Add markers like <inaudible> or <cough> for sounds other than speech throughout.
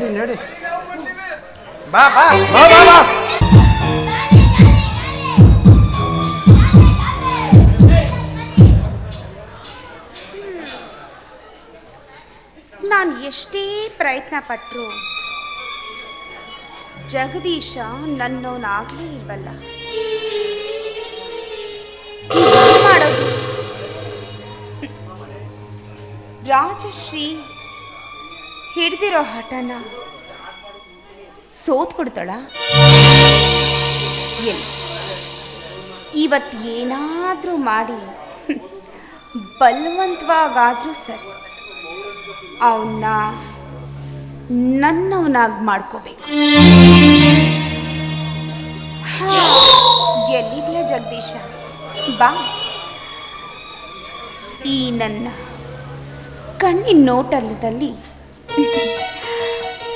ನಡಿ ನಡಿ. ಬಾ ಬಾ ಬಾ ಬಾ ಬಾ. ನಾನು ಎಷ್ಟೇ ಪ್ರಯತ್ನ ಪಟ್ಟರು ಜಗದೀಶ ನನ್ನವನಾಗಲೇ ಇಲ್ವಲ್ಲ? ಮಾಡೋದು? ರಾಜಶ್ರೀ ಹಿಡ್ದಿರೋ ಹಠನ ಸೋತ್ಬಿಡ್ತಾಳ ಎಲ್ಲಿ? ಇವತ್ತು ಏನಾದರೂ ಮಾಡಿ, ಬಲವಂತವಾಗಾದರೂ ಸರಿ. ಅವನ್ನ ನನ್ನವನಾಗಿ ಮಾಡ್ಕೋಬೇಕು. ಎಲ್ಲಿದೆಯಾ ಜಗದೀಶ? ಬಾ. ಈ ನನ್ನ ಕಣ್ಣಿನ ನೋಟಲ್ಲದಲ್ಲಿ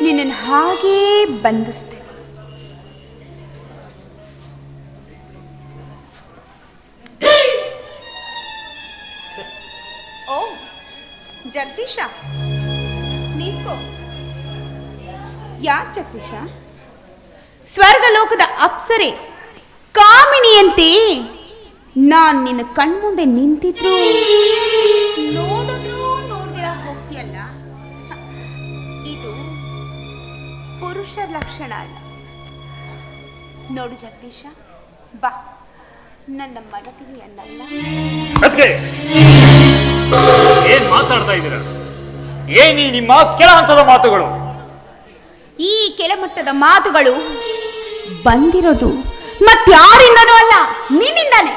ನಿನ್ನನ್ನು ಹಾಗೇ ಬಂಧಿಸ್ತೇನೆ ಓ ಜಗದೀಶ ನೀಕೋ. ಯಾಕೆ ಜಗದೀಶ? ಸ್ವರ್ಗಲೋಕದ ಅಪ್ಸರೆ ಕಾಮಿನಿಯಂತೆ. ನಾನು ನಿನ್ನ ಕಣ್ಮುಂದೆ ನಿಂತಿದ್ರು. ಪುರುಷ ಲಕ್ಷಣ ಅಲ್ಲ. ನೋಡು ಜಗದೀಶ ಬಾ. ನನ್ನ ಅದಕ್ಕೆ ಏನ್ ಮಾತಾಡ್ತಾ ಇದ್ದೀರಾ? ಏನಿ ನಿಮ್ಮ ಕೆಳ ಹಂತದ ಮಾತುಗಳು? ಈ ಕೆಳಮಟ್ಟದ ಮಾತುಗಳು ಬಂದಿರೋದು ಮತ್ತಾರಿಂದನೂ ಅಲ್ಲ ನಿನ್ನಿಂದಾನೆ.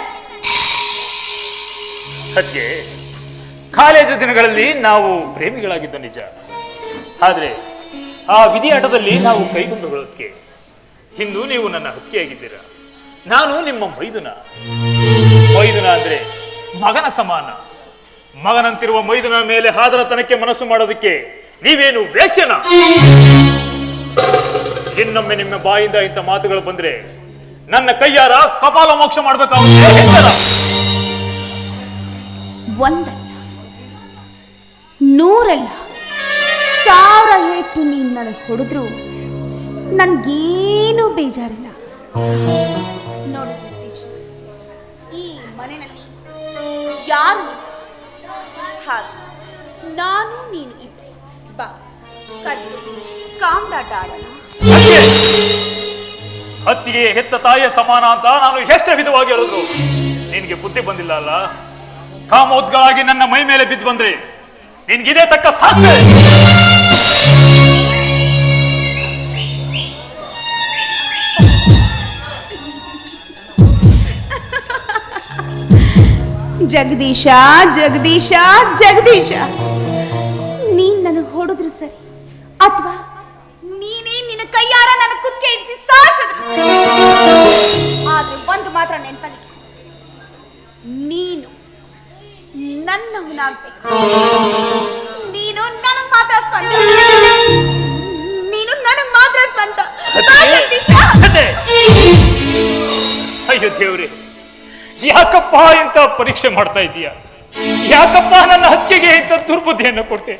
ಅದಕ್ಕೆ ಕಾಲೇಜು ದಿನಗಳಲ್ಲಿ ನಾವು ಪ್ರೇಮಿಗಳಾಗಿದ್ದ ನಿಜ. ಆದ್ರೆ ಆ ವಿಧಿಯಾಟದಲ್ಲಿ ನಾವು ಕೈಗೊಂಡುಕೊಳ್ಳೋದಕ್ಕೆ ಇಂದು ನೀವು ನನ್ನ ಹತ್ಯೆಯಾಗಿದ್ದೀರಾ? ನಾನು ನಿಮ್ಮ ಮೈದುನ. ಮೈದುನ ಅಂದ್ರೆ ಮಗನ ಸಮಾನ. ಮಗನಂತಿರುವ ಮೈದುನ ಮೇಲೆ ಹಾದರ ತನಕ್ಕೆ ಮನಸ್ಸು ಮಾಡೋದಕ್ಕೆ ನೀವೇನು ವೇಷನ ಇನ್ನೊಮ್ಮೆ ನಿಮ್ಮ ಬಾಯಿಂದ ಇಂಥ ಮಾತುಗಳು ಬಂದ್ರೆ ನನ್ನ ಕೈಯಾರ ಕಪಾಲ ಮೋಕ್ಷ ಮಾಡಬೇಕಾಗುತ್ತೆ. ಒಂದಲ್ಲ, ನೂರಲ್ಲ. ಸಾವಿರ ಏಟು ನೀನು ನನಗೆ ಹೊಡೆದ್ರು? ನನಗೇನು ಬೇಜಾರಿಲ್ಲ. ನೋಡು ಜಗದೀಶ್, ಈ ಮನೆಯಲ್ಲಿ ಯಾರು. ಹಾಗೆ ನಾನು, ನೀನು ಇದ್ದೆ ಬಾ, ಕದ್ದು ಕಾಮ್ರಾಟ ಆಡೋಣ. ಹತ್ತಿಗೆ ಹೆತ್ತ ತಾಯಿಯ ಸಮಾನ ಅಂತ ನಾನು ಎಷ್ಟೇ ವಿಧವಾಗಿ ಹೇಳಿದ್ರು. ನಿನಗೆ ಬುದ್ಧಿ ಬಂದಿಲ್ಲ ಅಲ್ಲ? ಕಾಮೋದ್ಗಳಾಗಿ ನನ್ನ ಮೈ ಮೇಲೆ ಬಿದ್ದು ಬಂದ್ರೆ. ನಿನ್ಗಿದೇ ತಕ್ಕ ಸಾಧ್ಯ. ಜಗದೀಶ ಜಗದೀಶ ಜಗದೀಶ. ನೀನ್ ನನಗೆ ಹೊಡೆದ್ರು ಸರಿ ಅಥವಾ ನೀನೇ ನಿನ್ನ ಕೈಯಾರ ನನ್ನ ಕುತ್ತಿಗೆ ಇರಿಸಿ ಸಾಯಿಸಿದ್ರು ಆದ್ರೆ ಒಂದು ಮಾತ್ರ ನೆನಪಲ್ಲಿ ನೀನು ನನ್ನವನಾಗ್ಬೇಕು. ನೀನು ನನಗ್ ಮಾತ್ರ ಸ್ವಂತ. ನೀನು ನನಗೆ ಮಾತ್ರ ಸ್ವಂತ. ಅಯ್ಯೋ ದೇವ್ರಿ. ಯಾಕಪ್ಪ ಇಂತ ಪರೀಕ್ಷೆ ಮಾಡ್ತಾ ಇದೀಯ? ಯಾಕಪ್ಪ ನನ್ನ ಹತ್ಯೆಗೆ ಇಂತ ದುರ್ಬುದ್ಧಿಯನ್ನು ಕೊಟ್ಟೆ?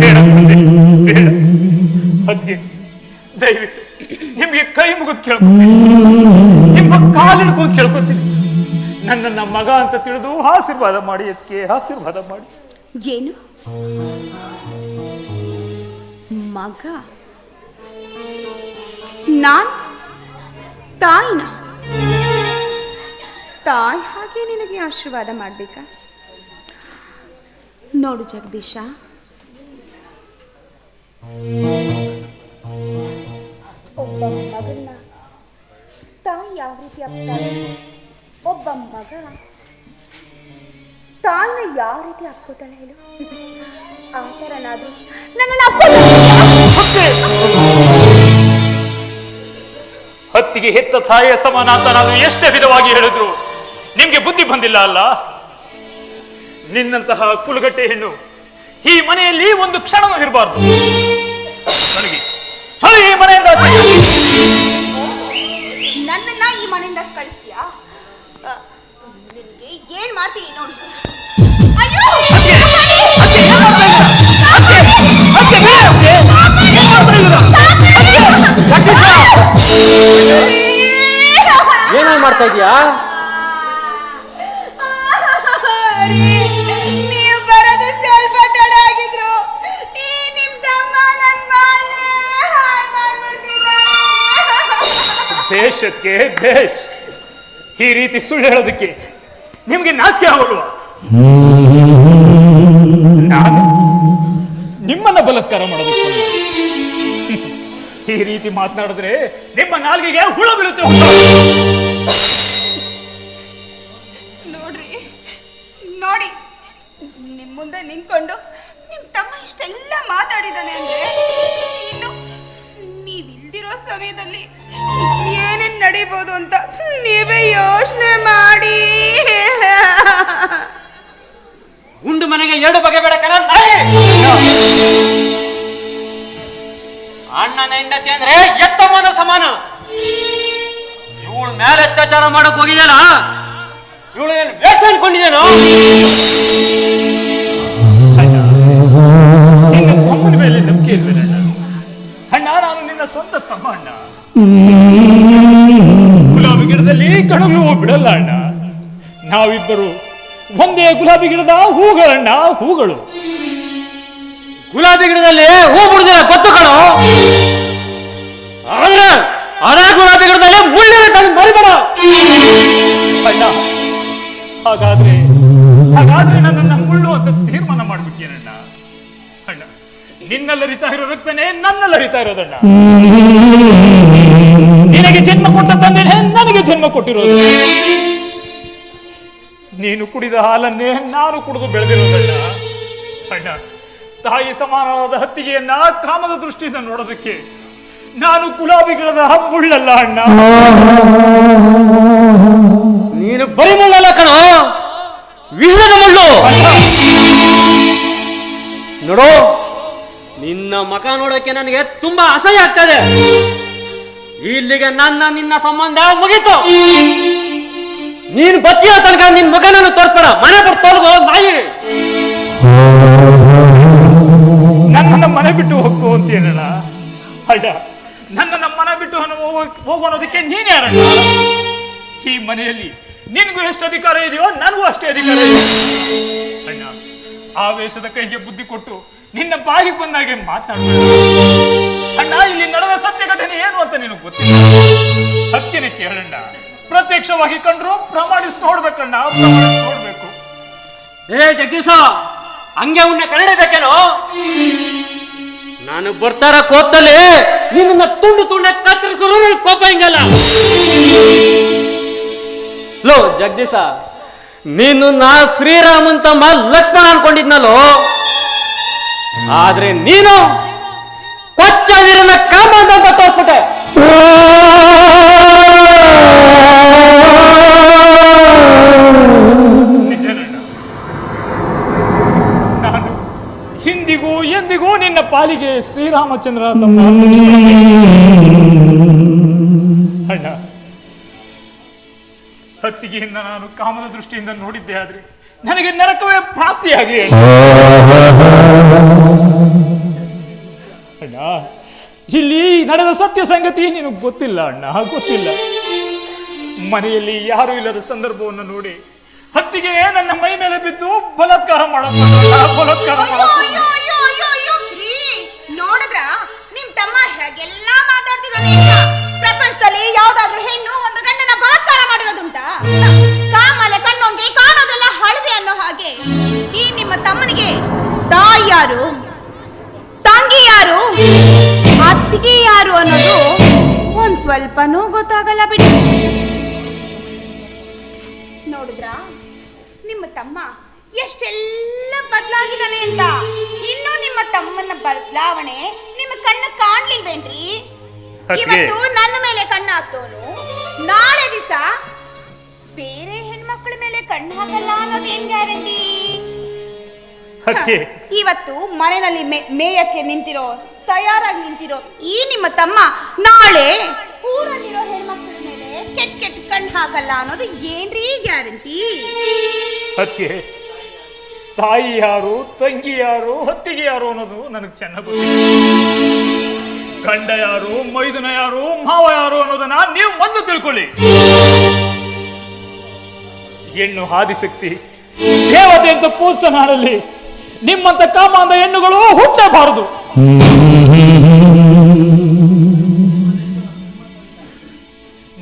ಬೇಡ ಬೇಡ. ದಯವಿಟ್ಟು ನಿಮ್ಗೆ ಕೈ ಮುಗಿದು ಕೇಳ್ಕೊತೀನಿ. ನಿಮ್ಮ ಕಾಲಿಡ್ಕೊಂಡು ಕೇಳ್ಕೊತೀನಿ. ನನ್ನನ್ನ ಮಗ ಅಂತ ತಿಳಿದು ಆಶೀರ್ವಾದ ಮಾಡಿ, ಅದಕ್ಕೆ ಆಶೀರ್ವಾದ ಮಾಡಿ. ಏನು? ಮಗ? ನಾನ್? ತಾಯಿನ? ತಾಯಿ ಹಾಗೆ ನಿನಗೆ ಆಶೀರ್ವಾದ ಮಾಡಬೇಕಾ? ನೋಡು ಜಗದೀಶ. ಒಬ್ಬ ತಾಯಿ ಯಾವ ರೀತಿ ಅಪ್ತಾಳೆ ಒಬ್ಬ ಮಗ ತಾಯಿನ ಯಾವ ರೀತಿ ಹಾಕೋತಾಳೆ ಹೇಳು? ಆ ಥರನಾದ್ರೂ ನನ್ನನ್ನು ಹತ್ತಿಗೆ ಹೆತ್ತ ತಾಯಿಯ ಸಮಾನ ಅಂತ ನಾನು ಎಷ್ಟೇ ವಿಧವಾಗಿ ಹೇಳಿದ್ರು ನಿಮ್ಗೆ ಬುದ್ಧಿ ಬಂದಿಲ್ಲ ಅಲ್ಲ ನಿನ್ನಂತಹ ಕುಲುಗಟ್ಟೆ ಹೆಣ್ಣು ಈ ಮನೆಯಲ್ಲಿ ಒಂದು ಕ್ಷಣನೂ ಇರಬಾರ್ದು ಈ ಮನೆಯಿಂದ ನನ್ನನ್ನ ಈ ಮನೆಯಿಂದ ಕಳಿಸ್ತೀಯಾ ನಿನ್ಗೆ ಏನ್ ಮಾಡ್ತೀನಿ ನೋಡು ಏನೇನ್ ಮಾಡ್ತಾ ಇದೀಯಾ ದೇಶಕ್ಕೆ ದೇಶ್. ಈ ರೀತಿ ಸುಳ್ಳು ಹೇಳೋದಕ್ಕೆ ನಿಮ್ಗೆ ನಾಚಿಕೆ ಆಗಲ್ವಾ? ನಾನು ನಿಮ್ಮನ್ನ ಬಲತ್ಕಾರ ಮಾಡೋದಕ್ಕೆ ಈ ರೀತಿ ಮಾತನಾಡಿದ್ರೆ ನಿಮ್ಮ ನಾಲ್ಗೆಗೆ ಹುಳ ಬೀಳುತ್ತೆ. ನೋಡಿ ನಿಮ್ ಮುಂದೆ ನಿಂತ್ಕೊಂಡು ನಿಮ್ ತಮ್ಮ ಇಷ್ಟೆಲ್ಲ ಮಾತಾಡಿದಾನೆ ಅಂದ್ರೆ ಇನ್ನು ನೀವಿಲ್ದಿರೋ ಸಮಯದಲ್ಲಿ ಏನೇನ್ ನಡೀಬೋದು ಅಂತ ನೀವೇ ಯೋಚನೆ ಮಾಡಿ. ಉಂಡು ಮನೆಗೆ ಎರಡು ಬಗೆ ಬೇಡ ಕಲ ಅಣ್ಣನ ಹೆಂಡತಿ ಅಂದ್ರೆ ಎತ್ತಮ್ಮನ ಸಮಾನ. ಇವಳ ಮೇಲೆ ಅತ್ಯಾಚಾರ ಮಾಡಕ್ ಹೋಗಿದೆಯಲ್ಲ? ಇವಳು ಏನು ವೇಷ ಅನ್ಕೊಂಡಿದ್ದೇನೋ ನಿನ್ನ ತಮ್ಮನ ಮೇಲೆ ನಂಬಿಕೆ ಇಲ್ವೇನಣ್ಣ? ಅಣ್ಣ ನಾನು ನಿನ್ನ ಸ್ವಂತ ತಮ್ಮ ಅಣ್ಣ ಗುಲಾಬಿ ಗಿಡದಲ್ಲಿ ಕಣಗಳು ಬಿಡಲ್ಲ ಅಣ್ಣ. ನಾವಿಬ್ಬರು ಒಂದೇ ಗುಲಾಬಿ ಗಿಡದ ಹೂಗಳಣ್ಣ ಹೂಗಳು. ಗುಲಾಬಿ ಗಿಡದಲ್ಲಿ ಹೂ ಬಿಡುದಿಲ್ಲ ಗೊತ್ತು ಕಣೋ? ಆದ್ರೆ ಅದೇ ಗುಲಾಬಿ ಗಿಡದಲ್ಲಿ ಮುಳ್ಳಿನ ಮರಿಬೇಡ. ಅಣ್ಣ ಹಾಗಾದ್ರೆ ಹಾಗಾದ್ರೆ ನನ್ನನ್ನು ಮುಳ್ಳು ಅಂತ ತೀರ್ಮಾನ ಮಾಡ್ಬಿಟ್ಟಿಯನಣ್ಣ ಅಣ್ಣ, ನಿನ್ನಲ್ಲಿ ಲರಿತಾ ಇರೋ ರಕ್ತನೇ ನನ್ನಲ್ಲಿ ಹರಿತಾ ಇರೋದಣ್ಣ. ನಿನಗೆ ಜನ್ಮ ಕೊಟ್ಟ ನನಗೆ ಜನ್ಮ ಕೊಟ್ಟಿರೋದು. ನೀನು ಕುಡಿದ ಹಾಲನ್ನೇ ನಾನು ಕುಡಿದು ಬೆಳೆದಿರೋದಣ್ಣ. ಅಣ್ಣ, ತಾಯಿ ಸಮಾನವಾದ ಹತ್ತಿಗೆಯನ್ನ ಕಾಮದ ದೃಷ್ಟಿಯಿಂದ ನೋಡೋದಕ್ಕೆ ನಾನು ಗುಲಾಬಿ ಗಿಡದ ಮುಳ್ಳಲ್ಲ ಅಣ್ಣ. ನೀನು ಬರಿ ಮುಳ್ಳಲ್ಲ ಕಣ. ವಿಹದ ಮುಳ್ಳು. ನೋಡು, ನಿನ್ನ ಮಕ ನೋಡೋಕೆ ನನಗೆ ತುಂಬಾ ಅಸಹ್ಯ ಆಗ್ತದೆ. ಇಲ್ಲಿಗೆ ನನ್ನ, ನಿನ್ನ ಸಂಬಂಧ ಮುಗೀತು. ನೀನು ಬತ್ತಿಯ ತನಕ ನಿನ್ ಮಗನನ್ನು ತೋರಿಸ್ಬೇಡ. ಮನೆ ಬಿಟ್ಟು ತೊಲಗೋ ನಾಯಿ. ನನ್ನ ಮನೆ ಬಿಟ್ಟು ಹೋಗು ಅಂತ ಹೇಳ ನನ್ನ ಮನೆ ಬಿಟ್ಟು ಹೋಗೋದಕ್ಕೆ ಹೋಗು ಅನ್ನೋದಕ್ಕೆ ನೀನೇ ಯಾರಣ್ಣ ಈ ಮನೆಯಲ್ಲಿ ನಿನಗೂ ಎಷ್ಟು ಅಧಿಕಾರ ಇದೆಯೋ ನನಗೂ ಅಷ್ಟೇ ಅಧಿಕಾರ ಇದೆ. ಅಣ್ಣ ಆವೇಶದ ಕೈಗೆ ಬುದ್ಧಿ ಕೊಟ್ಟು ನಿನ್ನ ಬಾಯಿಗೆ ಬಂದಾಗೆ ಮಾತನಾಡ ಅಣ್ಣ ಇಲ್ಲಿ ನಡೆದ ಸತ್ಯ ಘಟನೆ ಏನು ಅಂತ ನಿನಗೆ ಗೊತ್ತಿಲ್ಲ. ಹತ್ತಿನ ಕೇಳಣ್ಣ ಪ್ರತ್ಯಕ್ಷವಾಗಿ ಕಂಡ್ರು ಪ್ರಮಾಣಿಸ್ ನೋಡ್ಬೇಕಣ್ಣ ಪ್ರಮಾಣಿಸಿ ನೋಡ್ಬೇಕು. ಏ ಜಗದೀಶ ಹಂಗೆ ಉನ್ನ ಬೇಕೇನೋ ನಾನು ಬರ್ತಾರ ಕೋಪದಲ್ಲಿ ನಿನ್ನ ತುಂಡು ತುಂಡ ಕತ್ತರಿಸಲು ಕೋಪ ಹಿಂಗಲ್ಲ. ಲೋ, ಜಗದೀಶ, ನೀನು ನಾ ಶ್ರೀರಾಮನ್ ತಮ್ಮ ಲಕ್ಷ್ಮಣ ಅನ್ಕೊಂಡಿದ್ನಲ್ಲೋ? ಆದ್ರೆ ನೀನು ಕೊಚ್ಚ ನೀರನ್ನ ಕಾಮಂತ ಅಂತ ತೋರ್ಸ್ಬಿಟ್ಟೆ. ಹಿಂದಿಗೂ ಎಂದಿಗೂ ನಿನ್ನ ಪಾಲಿಗೆ ಶ್ರೀರಾಮಚಂದ್ರ ತಮ್ಮ ಹತ್ತಿಗೆಯಿಂದ ನಾನು ಕಾಮದ ದೃಷ್ಟಿಯಿಂದ ನೋಡಿದ್ದೆ ಆದ್ರೆ ನನಗೆ ನರಕವೇ ಪ್ರಾಪ್ತಿಯಾಗಲಿ ಅಣ್ಣ ಇಲ್ಲಿ ನಡೆದ ಸತ್ಯ ಸಂಗತಿ ನಿನಗೆ ಗೊತ್ತಿಲ್ಲ ಅಣ್ಣ ಗೊತ್ತಿಲ್ಲ. ಮನೆಯಲ್ಲಿ ಯಾರು ಇಲ್ಲದ ಸಂದರ್ಭವನ್ನು ನೋಡಿ ಹತ್ತಿಗೆ ನನ್ನ ಮೈ ಮೇಲೆ ಬಿದ್ದು ಬಲಾತ್ಕಾರ ರೀ, ನೋಡಿದ್ರಾ ನಿಮ್ ತಮ್ಮ ಹೇಗೆಲ್ಲ ಮಾತಾಡ್ತಿದ್ದಾನೆ? ಸ್ವಲ್ಪನೂ ಗೊತ್ತಾಗಲ್ಲ ಬಿಡಿ. ನೋಡಿದ್ರಾ? ನಿಮ್ಮ ತಮ್ಮ ಎಷ್ಟೆಲ್ಲ ಬದಲಾಗಿದ್ದಾನೆ ಅಂತ? ಇನ್ನು ನಿಮ್ಮ ತಮ್ಮನ ಬದಲಾವಣೆ ನಿಮ್ಮ ಕಣ್ಣ ಕಾಣ್ಲಿಲ್ವೇನ್ರಿ? ಇವತ್ತು ನನ್ನ ಮೇಲೆ ಕಣ್ಣು ಹಾಕ್ತವನು ನಾಳೆ ದಿವಸ ಬೇರೆ ಹೆಣ್ಮಕ್ಳ ಮೇಲೆ ಕಣ್ಣು ಹಾಕಲ್ಲ ಅನ್ನೋದೇನ್ ಗ್ಯಾರಂಟಿ? ಇವತ್ತು ಮನೆಯಲ್ಲಿ ಮೇಯಕ್ಕೆ ನಿಂತಿರೋ ತಯಾರಾಗಿ ನಿಂತಿರೋ ಈ ನಿಮ್ಮ ತಮ್ಮ ನಾಳೆ ಊರಲ್ಲಿರೋ ಹೆಣ್ಮಕ್ಳ ಮೇಲೆ ಕೆಟ್ಟ ಕೆಟ್ಟ ಕಣ್ಣು ಹಾಕಲ್ಲ ಅನ್ನೋದು ಏನ್ರಿ ಗ್ಯಾರಂಟಿ? ಅದಕ್ಕೆ ತಾಯಿ ಯಾರು, ತಂಗಿ ಯಾರು, ಹತ್ತಿಗೆ ಯಾರು ಅನ್ನೋದು ನನಗೆ ಚೆನ್ನಾಗಿ ಗಂಡ ಯಾರು, ಮೈದನ ಯಾರು, ಮಾವ ಯಾರು ಅನ್ನೋದನ್ನ ನೀವು ಮೊದಲು ತಿಳ್ಕೊಳ್ಳಿ. ಹೆಣ್ಣು ಹಾದಿಶಕ್ತಿ ದೇವತೆ ಅಂತ ಪೂಜ ನಾಡಲ್ಲಿ ನಿಮ್ಮಂತ ಕಾಮ ಅಂದ ಹೆಣ್ಣುಗಳು ಹುಟ್ಟಬಾರದು <laughs>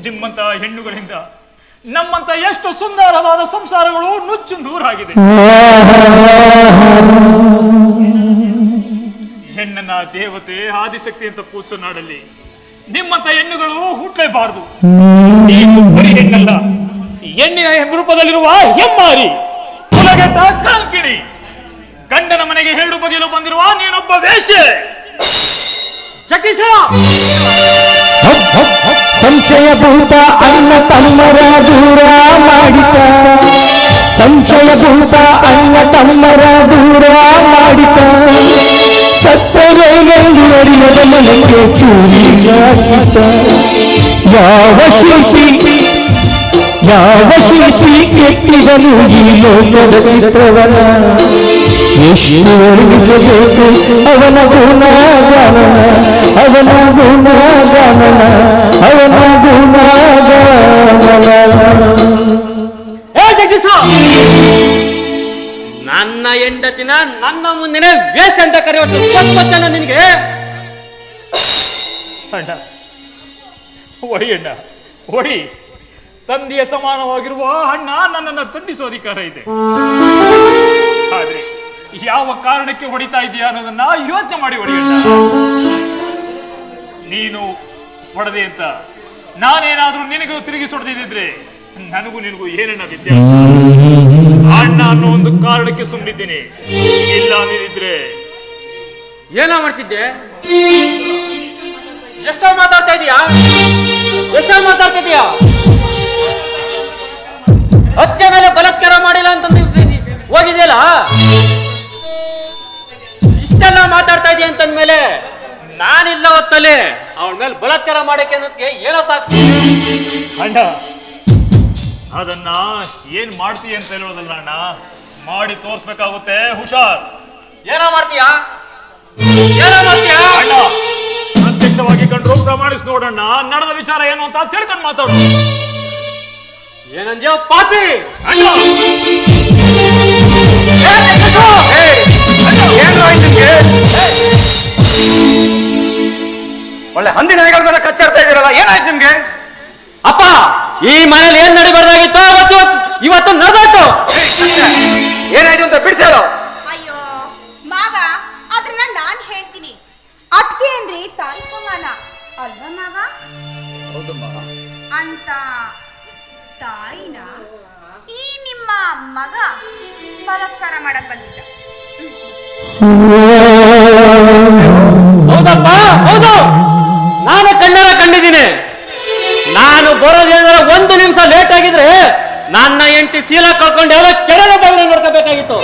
ನಿಮ್ಮಂತ ಹೆಣ್ಣುಗಳಿಂದ ನಮ್ಮಂತ ಎಷ್ಟು ಸುಂದರವಾದ ಸಂಸಾರಗಳು ನುಚ್ಚು ನೂರಾಗಿದೆ. <laughs> ಹೆಣ್ಣನ ದೇವತೆ ಆದಿಶಕ್ತಿ ಅಂತ ಕೂಸು ನಾಡಲ್ಲಿ ನಿಮ್ಮಂತ ಹೆಣ್ಣುಗಳು ಹುಟ್ಟಲೇಬಾರದು. <laughs> ಹೆಣ್ಣಲ್ಲ ಹೆಣ್ಣಿನ ರೂಪದಲ್ಲಿರುವ ಹೆಮ್ಮಾರಿ ಕಾಂಕಿಣಿ. ಗಂಡನ ಮನೆಗೆ ಹೇಳು ಬಗೆಯಲು ಬಂದಿರುವ ನೀನೊಬ್ಬ ವೇಷೆ ಸಂಶಯ ಭೂತ ಅನ್ನ ತಮ್ಮರ ದೂರ ಮಾಡಿತ. ಸಂಶಯಭೂತ ಅನ್ನ ತಮ್ಮರ ದೂರ ಮಾಡಿತ. ಸತ್ತರೆ ಅರಿಯದ ನನಗೆ ಚೂರಿ ಯಾವ ಶಿಲ್ಪಿ ಯಾವ ಶಿಲ್ಪಿ ಕೆಟ್ಟಿದನು ಈ ಲೋಕದ ಚಿತ್ರವನ? ಎಷ್ಟು ವರ್ಣಿಸಬೇಕು ಅವನ ಗುಣ ಗಾನನ ಅವನ ಗುಣ ಗಾನನ ಅವನ ಗುಣ ಗಾನನ ಏ ನನ್ನ ಹೆಂಡತಿನ ನನ್ನ ಮುಂದೆನೆ ವೇಸ್ಟ್ ಅಂತ ಕರೆಯುವಷ್ಟು ಸ್ವಚ್ಛನ ನಿನಗೆ? ಅಣ್ಣ, ಹೊಡಿ ಅಣ್ಣ, ಹೊಡಿ. ತಂದೆಯ ಸಮಾನವಾಗಿರುವ ಅಣ್ಣ ನನ್ನನ್ನು ತಂಡಿಸೋ ಅಧಿಕಾರ ಇದೆ. ಆದ್ರೆ ಯಾವ ಕಾರಣಕ್ಕೆ ಹೊಡಿತಾ ಇದೆಯಾ ಅನ್ನೋದನ್ನ ಯೋಚನೆ ಮಾಡಿ ಹೊಡಿ ನೀನು ಹೊಡೆದೆ ಅಂತ. ನಾನೇನಾದ್ರೂ ನಿನಗೂ ತಿರುಗಿ ಹೊಡೆದಿದ್ರೆ ನನಗೂ ನಿನಗೂ ಏನನ್ನ ವ್ಯತ್ಯಾಸ. ಅಣ್ಣ ಅನ್ನೋ ಒಂದು ಕಾರಣಕ್ಕೆ ಸುಮ್ಮನಿದ್ದೀನಿ ಇಲ್ಲ ನೀನಿದ್ರೆ ಏನ ಮಾಡ್ತಿದ್ದೆ? ಎಷ್ಟೋ ಮಾತಾಡ್ತಾ ಇದೀಯಾ? ಎಷ್ಟೋ ಮಾತಾಡ್ತಾ ಇದೀಯಾ? ಹತ್ಯೆ ಮೇಲೆ ಬಲತ್ಕಾರ ಮಾಡಿಲ್ಲ ಅಂತಂದು ಹೋಗಿದೆಯಲ್ಲ ಇಷ್ಟೆಲ್ಲ ಮಾತಾಡ್ತಾ ಇದೀಯ ಅಂತಂದ್ಮೇಲೆ ನಾನಿಲ್ಲ ಹೊತ್ತಲ್ಲಿ ಅವಳ ಮೇಲೆ ಬಲಾತ್ಕಾರ ಮಾಡಕ್ಕೆ ಅನ್ನೋದಕ್ಕೆ ಏನೋ ಸಾಕ್ಷಿ ಅಣ್ಣ ಅದನ್ನ ಏನ್ ಮಾಡ್ತೀಯ ಅಂತ ಹೇಳೋದಲ್ಲ ಅಣ್ಣ? ಮಾಡಿ ತೋರ್ಸ್ಬೇಕಾಗುತ್ತೆ ಹುಷಾರ್. ಏನೋ ಮಾಡ್ತೀಯಾ? ಏನೋ ಮಾಡ್ತೀಯಾ? ಅಣ್ಣ ಪ್ರತ್ಯಕ್ಷವಾಗಿ ಕಂಡ್ರು ಪ್ರಮಾಣಿಸ್ ನೋಡಣ್ಣ. ನಡೆದ ವಿಚಾರ ಏನು ಅಂತ ತಿಳ್ಕೊಂಡು ಮಾತಾಡು. ಏನಂದ್ಯ ಪಾಪಿ. ಅಣ್ಣ ಒಳ್ಳೆ ಹಂದಿನ ನಾಯಿಗಳ ಕಚ್ಚಾಡ್ತಾ ಇದೀರಲ್ಲ ಏನಾಯ್ತು ನಿಮ್ಗೆ? ಅಪ್ಪ ಈ ಮನೇಲಿ ಏನ್ ನಡಿಬಾರ್ದಾಗಿತ್ತು? ಅವತ್ತು ಇವತ್ತು ಇವತ್ತು ನಡೆದಾಯ್ತು. ಏನಾಯ್ತು ಅಂತ ಬಿಡಿಸೋ ಅಯ್ಯೋ ಮಾವ ಅದನ್ನ ನಾನ್ ಹೇಳ್ತೀನಿ. ಅದ್ಕೆ ಅಂದ್ರೆ ತಾಯಿ ಸಮಾನ. ಅಲ್ವಾ ಮಾವ? ಅಂತ ತಾಯಿನ ಈ ನಿಮ್ಮ ಮಗ ಬಲಾತ್ಕಾರ ಮಾಡಕ್ ಬಂದಿದ್ದ. ಹೌದಪ್ಪ ಹೌದು. ನಾನು ಕಣ್ಣೆಲ್ಲ ಕಂಡಿದ್ದೀನಿ. ನಾನು ಬರೋದೇನಾರ ಒಂದು ನಿಮಿಷ ಲೇಟ್ ಆಗಿದ್ರೆ ನನ್ನ ಎಂಟಿ ಸೀಲ ಕಳ್ಕೊಂಡು ಎಲ್ಲ ಕೆಳಗ ಬಾಗಿಲು ನೋಡ್ಕೋಬೇಕಾಗಿತ್ತು.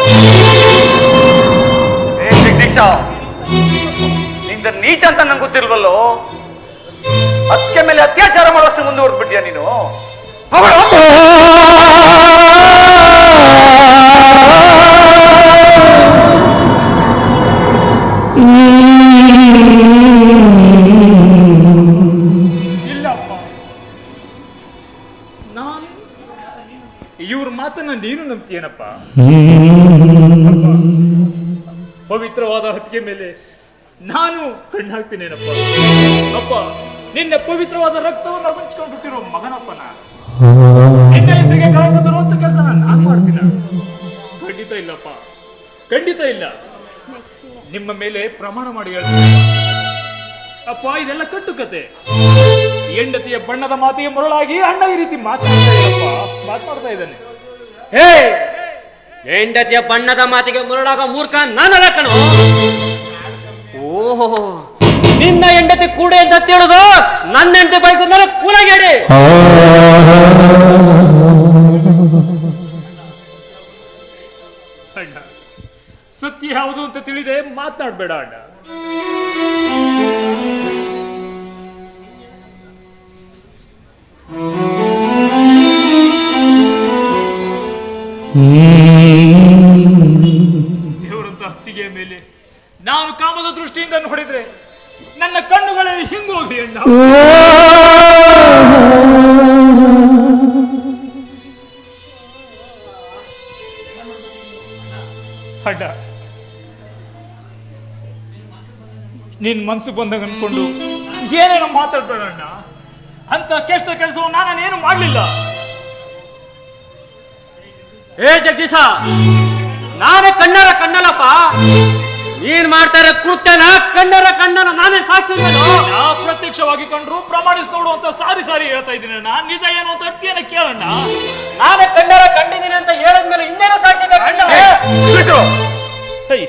ನಿಂದ ನೀಚ ಅಂತ ನಂಗೆ ಗೊತ್ತಿಲ್ವಲ್ಲೋ? ಅದಕ್ಕೆ ಮೇಲೆ ಅತ್ಯಾಚಾರ ಮಾಡುವಷ್ಟು ಮುಂದುವರೆದ್ಬಿಟ್ಯಾ ನೀನು? ಪವಿತ್ರವಾದ ಹತ್ತಿಗೆ ಮೇಲೆ ನಾನು ಕಣ್ಣಾಗ್ತೀನೇನಪ್ಪ ಅಪ್ಪ, ನಿನ್ನ ಪವಿತ್ರವಾದ ರಕ್ತವನ್ನು ಹಂಚ್ಕೊಂಡು ಬಿಟ್ಟಿರೋ ಮಗನಪ್ಪನ. ನಾನು ನಿನ್ನ ಹೆಸರಿಗೆ ಕಳಂಕ ತರುವಂತ ಕೆಲಸ ನಾನು ಮಾಡ್ತೀನ. ಖಂಡಿತ ಇಲ್ಲಪ್ಪ. ಖಂಡಿತ ಇಲ್ಲ. ನಿಮ್ಮ ಮೇಲೆ ಪ್ರಮಾಣ ಮಾಡಿ ಹೇಳ್ತೀನಿ. ಅಪ್ಪ, ಇದೆಲ್ಲ ಕಟ್ಟುಕತೆ. ಹೆಂಡತಿಯ ಬಣ್ಣದ ಮಾತಿಗೆ ಮರಳಾಗಿ ಅಣ್ಣ ಈ ರೀತಿ ಮಾತಾಡ್ತಾ ಇದ್ದಾನೆ. ಹೇ ಹೆಂಡತಿಯ ಬಣ್ಣದ ಮಾತಿಗೆ ಮುರುಳಾಗ ಮೂರ್ಖ ನಾನಲ್ಲ ಓಹೋ, ನಿನ್ನ ಹೆಂಡತಿ ಕೂಡೆ ಅಂತ ತಿಳಿದು ನನ್ನ ಹೆಂಡತಿ ಬಯಸಿದ್ರೆ ಕೂಡಗೇಡಿ ಅಣ್ಣ, ಸತ್ಯ ಯಾವುದು ಅಂತ ತಿಳಿದೆ ಮಾತನಾಡಬೇಡ ಅಣ್ಣ. ದೇವರಂತ ಹತ್ತಿಗೆ ಮೇಲೆ ನಾನು ಕಾಮದ ದೃಷ್ಟಿಯಿಂದ ಹೊಡೆದ್ರೆ ನನ್ನ ಕಣ್ಣುಗಳಲ್ಲಿ ಹಿಂಗೋಗಿ ಅಣ್ಣ ಅಡ್ಡ ನಿನ್ ಮನಸ್ಸು ಬಂದಾಗ ಅನ್ಕೊಂಡು ಏನೇನು ಮಾತಾಡ್ಬೇಡ ಅಣ್ಣ. ಅಂತ ಕೆಷ್ಟ ಕೆಲಸವನ್ನು ನಾನು ಏನು ಮಾಡಲಿಲ್ಲ. ಏ ಜಗದೀಶ ನಾನೇ ಕಣ್ಣರ ಕಣ್ಣಲ್ಲಪ್ಪ. ನೀನ್ ಮಾಡ್ತಾ ಇರೋ ಕೃತ್ಯನ ಕಣ್ಣರ ಕಣ್ಣನ ನಾನೇ ಸಾಕ್ಷಿ ಅಪ್ರತ್ಯಕ್ಷವಾಗಿ ಪ್ರತ್ಯಕ್ಷವಾಗಿ ಕಂಡ್ರು ಪ್ರಮಾಣಿಸಿ ನೋಡು ಅಂತ ಸಾರಿ ಸಾರಿ ಹೇಳ್ತಾ ಇದ್ದೀನಿ ಅಣ್ಣ. ನಿಜ ಏನು ಅಂತ ಅಟ್ಟಿಯನ್ನ ಕೇಳಣ್ಣ. ನಾನೇ ಕಣ್ಣರ ಕಂಡಿದ್ದೀನಿ ಅಂತ ಹೇಳಿದ್ಮೇಲೆ ಇನ್ನೇನು ಸಾಕ್ಷಿ ಬೇಕು ಅಣ್ಣ. ನಿನಗೆ? ಬಿಟ್ಟು. ಹೈ.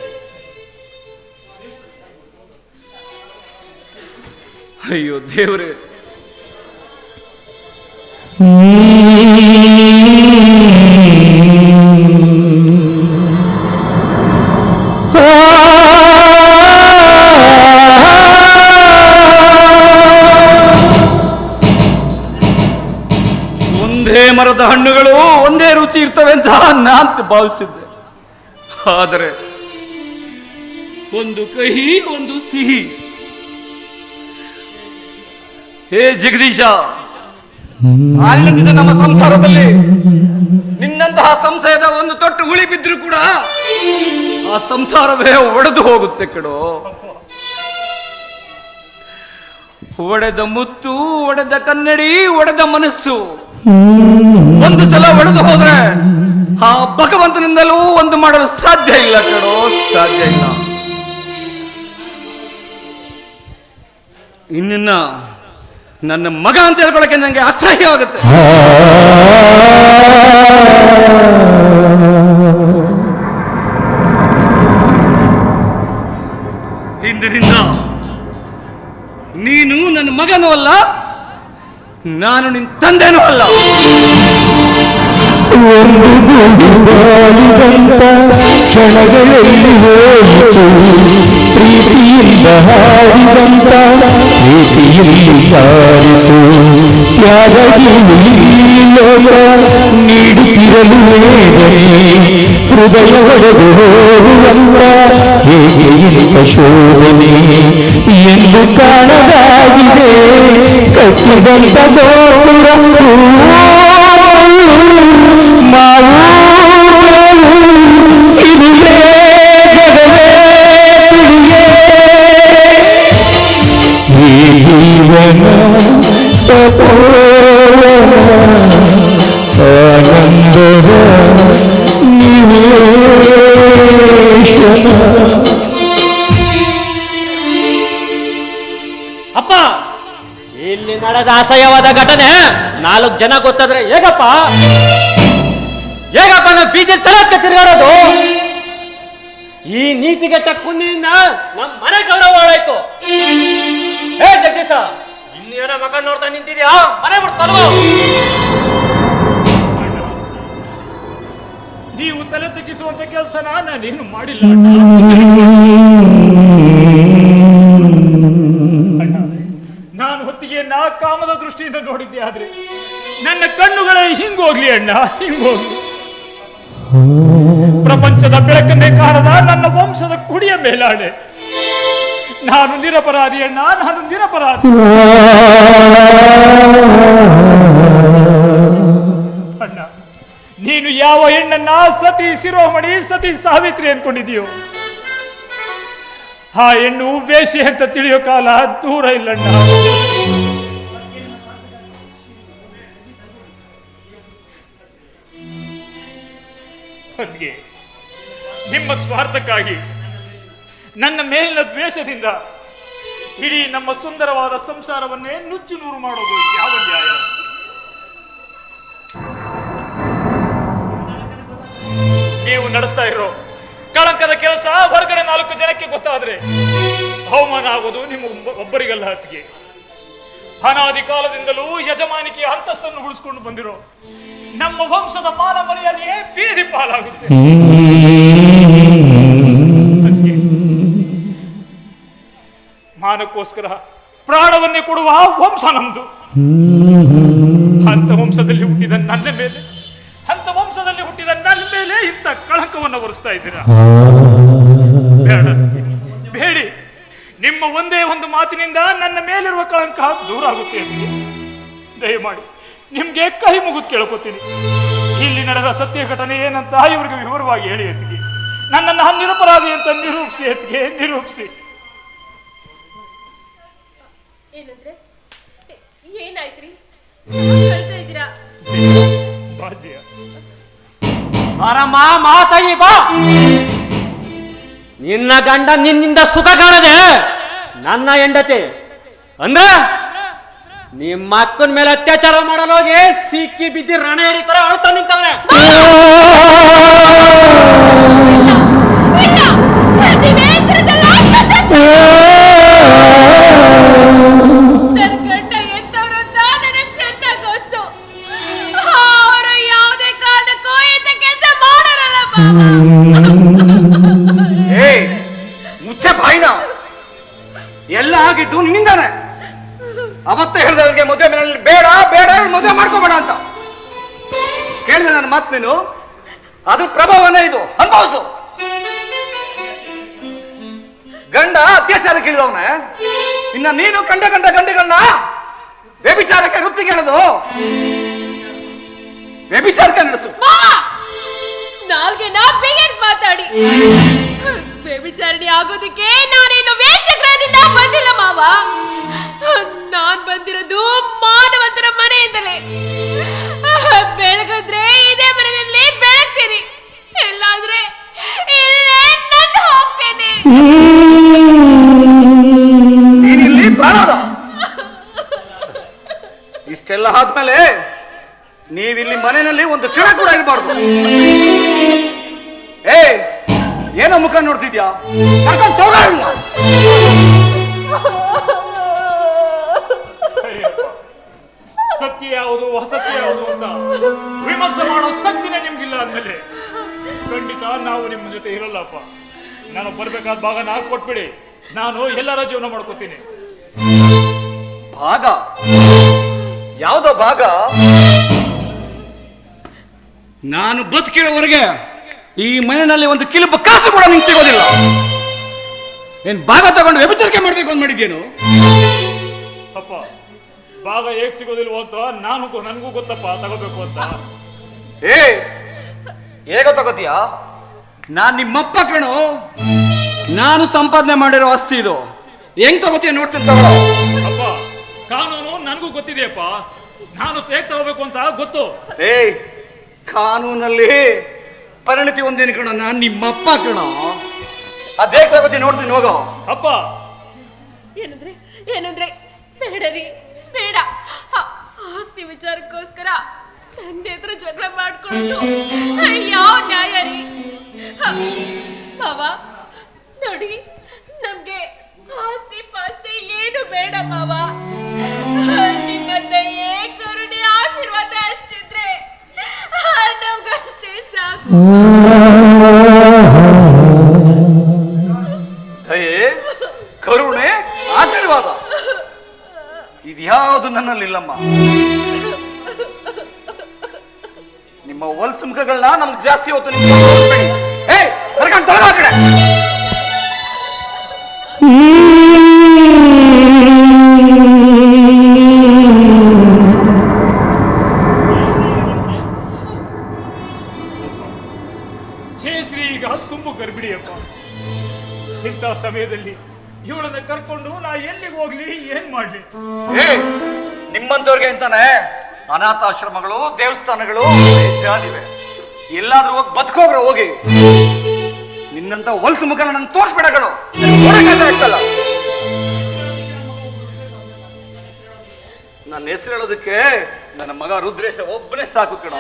ಅಯ್ಯೋ ದೇವ್ರೆ. ಒಂದೇ ಮರದ ಹಣ್ಣುಗಳು ಒಂದೇ ರುಚಿ ಇರ್ತವೆ ಅಂತ ನಾನ್ ಭಾವಿಸಿದ್ದೆ. ಆದರೆ ಒಂದು ಕಹಿ, ಒಂದು ಸಿಹಿ. ಹೇ ಜಗದೀಶ! ಆನಂದಿದ ನಮ್ಮ ಸಂಸಾರದಲ್ಲಿ ನಿನ್ನಂತಹ ಸಂಶಯದ ಒಂದು ತೊಟ್ಟು ಬಿದ್ರು ಕೂಡ ಆ ಸಂಸಾರವೇ ಒಡೆದು ಹೋಗುತ್ತೆ ಕಡೋ ಒಡೆದ ಮುತ್ತು, ಒಡೆದ ಕನ್ನಡಿ, ಒಡೆದ ಮನಸ್ಸು. ಒಂದು ಸಲ ಒಡೆದು ಹೋದ್ರೆ ಆ ಭಗವಂತನಿಂದಲೂ ಒಂದು ಮಾಡಲು ಸಾಧ್ಯ ಇಲ್ಲ ಕಡೋ ಸಾಧ್ಯ ಇಲ್ಲ. ಇನ್ನಿನ್ನ ನನ್ನ ಮಗ ಅಂತ ಹೇಳ್ಕೊಳಕ್ಕೆ ನನಗೆ ಅಸಹ್ಯ ಆಗುತ್ತೆ. ಇಂದಿನಿಂದ ನೀನು ನನ್ನ ಮಗನೂ ಅಲ್ಲ ನಾನು ನಿನ್ನ ತಂದೆನೂ ಅಲ್ಲ. ಒಂದು ಕ್ಷಣಗಳಲ್ಲಿ ಹೋಯಿತು. ಪ್ರೀತಿಯಿಂದ ಹಾಡಿದಂತ ಪ್ರೀತಿಯಲ್ಲಿ ಜಾರಿತು ತ್ಯಾಗದಲ್ಲಿ ಲೋಕ ನೀಡುತ್ತಿರಲು ವೇದನೆ ಹೃದಯ ಒಡೆದು ಹೋಗುವಂತ ಹೇಗೆ ಇಂಥ ಶೋಧನೆ ಎಂದು ಕಾಣದಾಗಿದೆ ಕಟ್ಟಿದಂತ ಗೋಪುರ ಮಾವು ಅಪ್ಪ, ಇಲ್ಲಿ ನಡೆದ ಅಸಹ್ಯವಾದ ಘಟನೆ ನಾಲ್ಕು ಜನ ಗೊತ್ತಾದ್ರೆ ಹೇಗಪ್ಪ? ಹೇಗಪ್ಪ ನಾವು ಬೀಜ ತಲಕ್ಕೆ ತಿರುಗಾಡೋದು? ಈ ನೀತಿಗೆಟ್ಟ ಕುಂದಿನಿಂದ ನಮ್ಮ ಮನೆ ಗೌರವ ಹಾಳಾಯ್ತು. ಹೇ ಜಗದೀಶ! ಇನ್ನೇನ ಮಗ ನೋಡ್ತಾ ನಿಂತಿದ್ಯಾ? ಮನೆ ಬಿಡ್ತಾರೋ ನೀವು ತಲೆ ತಗ್ಗಿಸುವಂತ ಕೆಲಸನ ನಾನೇನು ಮಾಡಿಲ್ಲ ನಾನು ಹೊತ್ತಿಗೆ ನಾ ಕಾಮದ ದೃಷ್ಟಿಯಿಂದ ನೋಡಿದ್ದೆ, ಆದ್ರೆ ನನ್ನ ಕಣ್ಣುಗಳೇ ಹಿಂಗೋಗ್ಲಿ ಅಣ್ಣ, ಹಿಂಗೋಗ್ಲಿ. ಪ್ರಪಂಚದ ಬೆಳಕನ್ನೇ ಕಾಣದ ನನ್ನ ವಂಶದ ಕುಡಿಯ ಮೇಲಾಡೆ ನಾನು ನಿರಪರಾಧಿ ಅಣ್ಣ, ನಾನು ನಿರಪರಾಧಿ. ಅಣ್ಣ, ನೀನು ಯಾವ ಹೆಣ್ಣನ್ನ ಸತಿ ಶಿರೋಮಣಿ, ಸತಿ ಸಾವಿತ್ರಿ ಅನ್ಕೊಂಡಿದೀಯೋ ಆ ಹೆಣ್ಣು ಬೇಸಿ ಅಂತ ತಿಳಿಯೋ ಕಾಲ ದೂರ ಇಲ್ಲಣ್ಣ. ಅದ್ಗೆ ನಿಮ್ಮ ಸ್ವಾರ್ಥಕ್ಕಾಗಿ ನನ್ನ ಮೇಲಿನ ದ್ವೇಷದಿಂದ ಇಡೀ ನಮ್ಮ ಸುಂದರವಾದ ಸಂಸಾರವನ್ನೇ ನುಚ್ಚು ನೂರು ಮಾಡೋದು ಯಾವ ನ್ಯಾಯ? ನೀವು ನಡೆಸ್ತಾ ಇರೋ ಕಳಂಕದ ಕೆಲಸ ಹೊರಗಡೆ ನಾಲ್ಕು ಜನಕ್ಕೆ ಗೊತ್ತಾದ್ರೆ ಅವಮಾನ ಆಗೋದು ನಿಮ್ಮ ಒಬ್ಬರಿಗೆಲ್ಲ ಹತ್ತಿಗೆ ಅನಾದಿ ಕಾಲದಿಂದಲೂ ಯಜಮಾನಿಕೆಯ ಅಂತಸ್ತನ್ನು ಉಳಿಸ್ಕೊಂಡು ಬಂದಿರೋ ನಮ್ಮ ವಂಶದ ಮಾನ ಮರ್ಯಾದೆಯೇ ಬೀದಿ ಪಾಲಾಗುತ್ತೆ. ಮಾನಕ್ಕೋಸ್ಕರ ಪ್ರಾಣವನ್ನೇ ಕೊಡುವ ವಂಶ ನಮ್ದು. ಅಂತ ವಂಶದಲ್ಲಿ ಹುಟ್ಟಿದ ನನ್ನ ಮೇಲೆ ಅಂತ ವಂಶದಲ್ಲಿ ಹುಟ್ಟಿದ ನನ್ನ ಮೇಲೆ ಇಂಥ ಕಳಂಕವನ್ನು ಒರೆಸ್ತಾ ಇದ್ದೀರಾ? ಬೇಡ ನಿಮ್ಮ ಒಂದೇ ಒಂದು ಮಾತಿನಿಂದ ನನ್ನ ಮೇಲಿರುವ ಕಳಂಕ ದೂರ ಆಗುತ್ತೆ ದಯಮಾಡಿ, ನಿಮ್ಗೆ ಕೈ ಮುಗಿದು ಕೇಳ್ಕೊತೀನಿ. ಇಲ್ಲಿ ನಡೆದ ಸತ್ಯ ಘಟನೆ ಏನಂತ ಇವರಿಗೆ ವಿವರವಾಗಿ ಹೇಳಿ ಎತ್ತಿಗೆ. ನನ್ನನ್ನು ನಿರಪರಾಧಿ ಅಂತ ನಿರೂಪಿಸಿ ಎತ್ತಿಗೆ, ನಿರೂಪಿಸಿ. ಏನಂದ್ರೆ ಏನಾಯ್ತ್ರಿ? ಹೇಳ್ತಾ ಇದ್ದೀರಾ ಬಾಜಿಯ ಬಾರಮ್ಮ ಮಾತಾಯಿ ಬಾ. ನಿನ್ನ ಗಂಡ ನಿನ್ನಿಂದ ಸುಖ ಕಾಣದೆ ನನ್ನ ಹೆಂಡತಿ. ಅಂದ್ರೆ ನಿಮ್ಮ ಅಕ್ಕನ ಮೇಲೆ ಅತ್ಯಾಚಾರ ಮಾಡಲು ಹೋಗಿ ಸಿಕ್ಕಿ ಬಿದ್ದಿ ರಣ ಹಿಡಿತಾರೆ ಅಳ್ತಾ ನಿಂತವ್ರೆ ಇಲ್ಲ ಏಯ್ ಮುಚ್ಚೆ ಬಾಯಿನ. ಎಲ್ಲ ಆಗಿದ್ದು ನಿನ್ನಿಂದಾನೆ. ಅವತ್ತೇ ಹೇಳಿದೆ ಅವ್ರಿಗೆ ಮದುವೆ ಮನೆಯಲ್ಲಿ ಬೇಡ ಬೇಡ ಮದುವೆ ಮಾಡ್ಕೋಬೇಡ ಅಂತ. ಕೇಳಿದೆ ನನ್ನ ಮಾತು ನೀನು? ಅದ್ರ ಪ್ರಭಾವನೇ ಇದು ಅನುಭವಿಸು ಗಂಡ ಅತ್ಯಾಚಾರಕ್ಕೆ ಇಳಿದವನೆ ಇನ್ನ ನೀನು ಕಂಡ ಕಂಡ ಗಂಡಗಳನ್ನ ವ್ಯಭಿಚಾರಕ್ಕೆ ವೃತ್ತಿಗೆ ಹೇಳೋದು? ವ್ಯಭಿಚಾರಕ್ಕೆ ನಡೆಸು. ಮಾವ ನಾಲ್ಗೆ ನಾ ಬಿಗಿಡ್ ಮಾತಾಡಿ. ವ್ಯಭಿಚಾರಣೆ ಆಗೋದಕ್ಕೆ ನಾನೇನು ವೇಷಗ್ರಹದಿಂದ ಬಂದಿಲ್ಲ ಮಾವ. ನಾನ್ ಬಂದಿರೋದು ಮಾನವಂತರ ಮನೆಯಿಂದಲೇ ಬೆಳಗಿದ್ರೆ ಇದೇ ಮನೆಯಲ್ಲಿ ಬೆಳಗ್ತೀನಿ. ಇಲ್ಲಾಂದ್ರೆ ಇಲ್ಲೇ ಹೋಗ್ತೇನೆ ಮನೆಯಲ್ಲಿ ಒಂದು ಕ್ಷಣ ಕೂಡ ಇರಬಾರ್ದು. ಏ ಏನೋ ಮುಖ ನೋಡ್ತಿದ್ಯಾ? ಕರ್ಕೊಂಡ್ ಸತ್ಯ ಯಾವುದು ಅಸತ್ಯ ಯಾವುದು ಅಂತ ವಿಮರ್ಶೆ ಮಾಡೋ ಶಕ್ತಿನೇ ನಿಮ್ಗಿಲ್ಲ ಅಂದ್ಮೇಲೆ ಖಂಡಿತ ನಾವು ನಿಮ್ಮ ಜೊತೆ ಇರಲ್ಲಪ್ಪ. ನಾನು ಬರ್ಬೇಕಾದ ಭಾಗ ನಾಲ್ಕು ಕೊಟ್ಬಿಡಿ. ನಾನು ಎಲ್ಲರ ಜೀವನ ಮಾಡ್ಕೋತೀನಿ. ಭಾಗ? ಯಾವುದೋ ಭಾಗ? ನಾನು ಬದುಕಿರೋವರೆಗೆ ಈ ಮನೆಯಲ್ಲಿ ಒಂದು ಕಿಲುಬ ಕಾಸು ಕೂಡ ನಿಂಗೆ ಸಿಗೋದಿಲ್ಲ. ಏನ್ ಭಾಗ ತಗೊಂಡು ವ್ಯಭಿಚಾರಿಕೆ ಮಾಡ್ಬೇಕು ಅಂತ ಮಾಡಿದ್ಯೇನು? ಅಪ್ಪ ಭಾಗ ಹೇಗ್ ಸಿಗೋದಿಲ್ವೋ ಅಂತ ನಾನು ಗೊ- ನನಗೂ ಗೊತ್ತಪ್ಪ ತಗೋಬೇಕು ಅಂತ. ಏ ಹೇಗೋ ತಗೋತೀಯ? ನಾನ್ ನಿಮ್ಮಪ್ಪ ಕಣೋ ನಾನು ಸಂಪಾದನೆ ಮಾಡಿರೋ ಆಸ್ತಿ ಇದು. ಹೆಂಗ್ ತಗೋತೀಯ ನೋಡ್ತೀನಿ ತಗೋ. ಅಪ್ಪ ಕಾನೂನು ನನಗೂ ಗೊತ್ತಿದೆಯಪ್ಪ. ನಾನು ಹೇಗ್ ತಗೋಬೇಕು ಅಂತ ಗೊತ್ತು. ಏ ಕಾನೂನಲ್ಲಿ ಪರಿಣತಿ ಒಂದೇನು ಕಣ ನಾನ್ ನಿಮ್ಮಪ್ಪ ಕಣ. ಅದೇ ತಗೋತೀನಿ ನೋಡ್ತೀನಿ ಹೋಗೋ. ಅಪ್ಪ. ಏನಂದ್ರೆ ಏನಂದ್ರೆ ಬೇಡ ರೀ ಬೇಡ. ಆ- ಆಸ್ತಿ ವಿಚಾರಕ್ಕೋಸ್ಕರ ತಂದೆ ಹತ್ರ ಜಗಳ ಮಾಡ್ಕೊಂಡು ಯಾವ ನ್ಯಾಯ ರೀ. ಹ, ಮಾವ ನೋಡಿ ನಮ್ಗೆ ಆಸ್ತಿ ಪಾಸ್ತಿ ಏನು ಬೇಡ ಮಾವ. ನಿಮ್ಮ ಏಕರುಣೆ ಕರುಣೆ ಆಶೀರ್ವಾದ ನಮ್ಗಷ್ಟೇ ಸಾಕು ದಯೆ, ಕರುಣೆ, ಆಶೀರ್ವಾದ. ಇದ್ಯಾವುದು ನನ್ನಲ್ಲಿಲ್ಲಮ್ಮ ನಿಮ್ಮ ಹೊಲ್ಸು ಮುಖಗಳನ್ನ ನಮ್ಗೆ ಜಾಸ್ತಿ ಹೊತ್ತು ತೋರಿಸ್ಬೇಡಿ. ಏಯ್ ಕರ್ಕೊಂಡ್ ಕಡೆ ಮಾಡ್ಲಿ. ಏ ನಿಮ್ಮಂತವ್ರಿಗೆ ಅಂತಾನೆ ಅನಾಥಾಶ್ರಮಗಳು ದೇವಸ್ಥಾನಗಳು ಇವೆ ಎಲ್ಲಾದ್ರೂ ಹೋಗಿ ಬದುಕೋಗ್ರ ಹೋಗಿ. ನಿನ್ನಂತ ಹೊಲ್ಸು ಮುಖ ನನ್ನ ತೋರ್ಸ್ಬಿಡಗಳು ಆಗ್ತಲ್ಲ ನನ್ನ ಹೆಸರು ಹೇಳೋದಕ್ಕೆ ನನ್ನ ಮಗ ರುದ್ರೇಶ ಒಬ್ಬನೇ ಸಾಕು ಕಣ.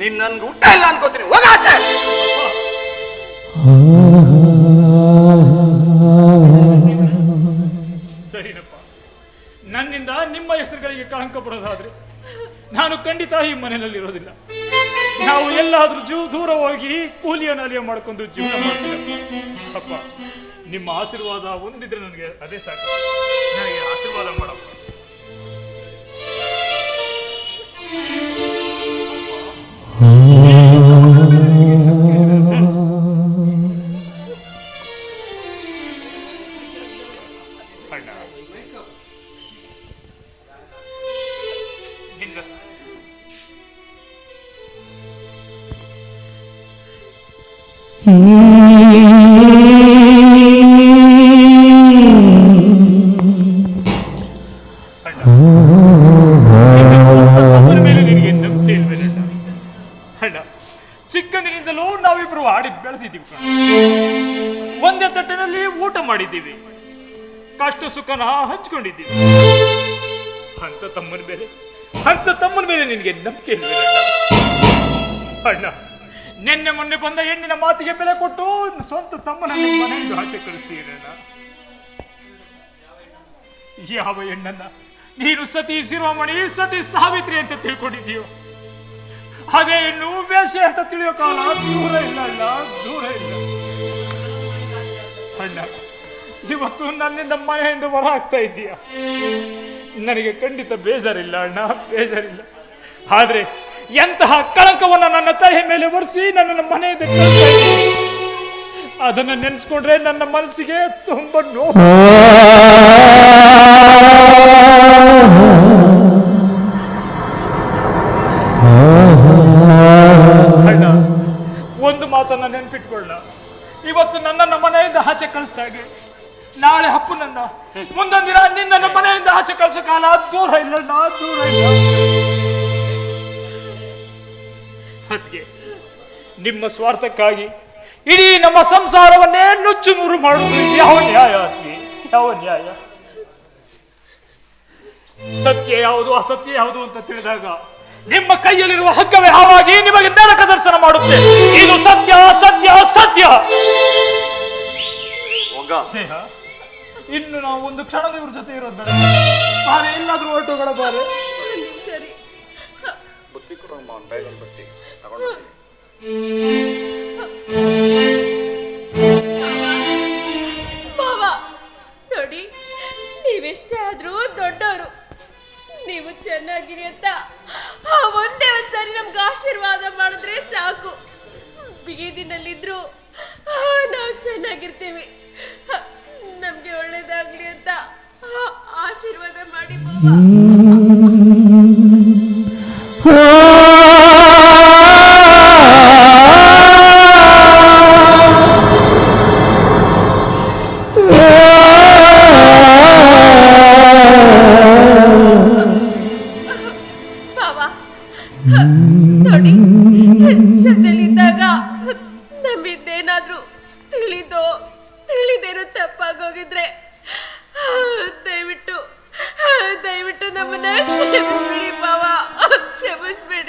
ನಿನ್ನ ನನ್ಗೆ ಊಟ ಇಲ್ಲ ಅನ್ಕೋತೀನಿ ಹೋಗ ಖಂಡಿತ ಈ ಮನೆಯಲ್ಲಿ ಇರೋದಿಲ್ಲ. ನಾವು ಎಲ್ಲಾದ್ರೂ ಜೀವ ದೂರ ಹೋಗಿ ಕೂಲಿಯ ನಾಲಿಯ ಮಾಡ್ಕೊಂಡು ಜೀವನ ಮಾಡ್ತೀವಿ. ಅಪ್ಪ, ನಿಮ್ಮ ಆಶೀರ್ವಾದ ಒಂದಿದ್ರೆ ನನಗೆ ಅದೇ ಸಾಕು. ನನಗೆ ಆಶೀರ್ವಾದ ಮಾಡಪ್ಪ. ಕಷ್ಟ ಸುಖನ ಹಂಚ್ಕೊಂಡಿದ್ದೀವಿ. ಅಂತ ತಮ್ಮನ ಮೇಲೆ ಅಂತ ತಮ್ಮನ ಮೇಲೆ ನಿನಗೆ ನಂಬಿಕೆ ಇಲ್ಲ ಅಣ್ಣ? ನಿನ್ನೆ ಮೊನ್ನೆ ಬಂದ ಹೆಣ್ಣಿನ ಮಾತಿಗೆ ಬೆಲೆ ಕೊಟ್ಟು ಸ್ವಂತ ತಮ್ಮನ ಮನೆಯಿಂದ ಆಚೆ ಕಳಿಸ್ತೀನ ಯಾವ ಹೆಣ್ಣನ್ನ ನೀನು ಸತಿ ಶಿರೋಮಣಿ, ಸತಿ ಸಾವಿತ್ರಿ ಅಂತ ತಿಳ್ಕೊಂಡಿದ್ದೀಯೋ? ಹಾಗೆ ಹೆಣ್ಣು ವೇಷ ಅಂತ ತಿಳಿಯೋ ಕಾಲ ದೂರ ಇಲ್ಲ ಅಣ್ಣ, ದೂರ ಇಲ್ಲ. ಅಣ್ಣ, ಇವತ್ತು ನನ್ನಿಂದ ಮನೆಯಿಂದ ಹೊರ ಆಗ್ತಾ ಇದ್ದೀಯ? ನನಗೆ ಖಂಡಿತ ಬೇಜಾರಿಲ್ಲ ಅಣ್ಣ, ಬೇಜಾರಿಲ್ಲ. ಆದ್ರೆ ಎಂತಹ ಕಳಂಕವನ್ನ ನನ್ನ ತಲೆ ಮೇಲೆ ಒರೆಸಿ ನನ್ನನ್ನು ಮನೆಯಿಂದ ಅದನ್ನು ನೆನೆಸ್ಕೊಂಡ್ರೆ ನನ್ನ ಮನಸ್ಸಿಗೆ ತುಂಬ ನೋವು. ಅಣ್ಣ, ಒಂದು ಮಾತನ್ನ ನೆನ್ಪಿಟ್ಕೊಳ್ಳ. ಇವತ್ತು ನನ್ನನ್ನು ಮನೆಯಿಂದ ಆಚೆ ಕಳಿಸ್ದಾಗೆ ನಾಳೆ ಹಪ್ಪನನ್ನ ಮುಂದೊಂದಿನ ನಿನ್ನನ್ನು ಮನೆಯಿಂದ ಆಚೆ ಕಳಿಸೋ ಕಾಲ ದೂರ ಇಲ್ಲಣ್ಣ, ದೂರ ಇಲ್ಲ ಅದಕ್ಕೆ ನಿಮ್ಮ ಸ್ವಾರ್ಥಕ್ಕಾಗಿ ಇಡೀ ನಮ್ಮ ಸಂಸಾರವನ್ನೇ ನುಚ್ಚು ನೂರು ಮಾಡುವುದು ಯಾವ ನ್ಯಾಯ? ಯಾವ ನ್ಯಾಯ? ಸತ್ಯ ಯಾವುದು, ಅಸತ್ಯ ಯಾವುದು ಅಂತ ತಿಳಿದಾಗ ನಿಮ್ಮ ಕೈಯಲ್ಲಿರುವ ಹಗ್ಗವೇ ಹಾವಾಗಿ ನಿಮಗೆ ನರಕ ದರ್ಶನ ಮಾಡುತ್ತೆ ಇದು ಸತ್ಯ ಸತ್ಯ ಸತ್ಯ. ಇನ್ನು ನಾವು ಒಂದು ಕ್ಷಣದ ಇವ್ರ ಜೊತೆ ಇರೋದು ಬೇಡ. ಬಾರೆ ಎಲ್ಲಾದ್ರೂ ಹೊರಟುಗಳ ಬಾರೆ. ಸರಿ. ಮಾವ ನೋಡಿ ನೀವೆಷ್ಟೇ ಆದ್ರೂ ದೊಡ್ಡವರು. ನೀವು ಚೆನ್ನಾಗಿರಿ ಅಂತ ಆ ಒಂದೇ ಒಂದ್ಸರಿ ನಮ್ಗೆ ಆಶೀರ್ವಾದ ಮಾಡಿದ್ರೆ ಸಾಕು. ಬೀದಿನಲ್ಲಿದ್ರು ನಾವು ಚೆನ್ನಾಗಿರ್ತೀವಿ. ನಮ್ಗೆ ಒಳ್ಳೇದಾಗ್ಲಿ ಅಂತ ಆಶೀರ್ವಾದ ಮಾಡಿ benar-benar saya <laughs> bersedih bawa. <laughs> Saya bersedih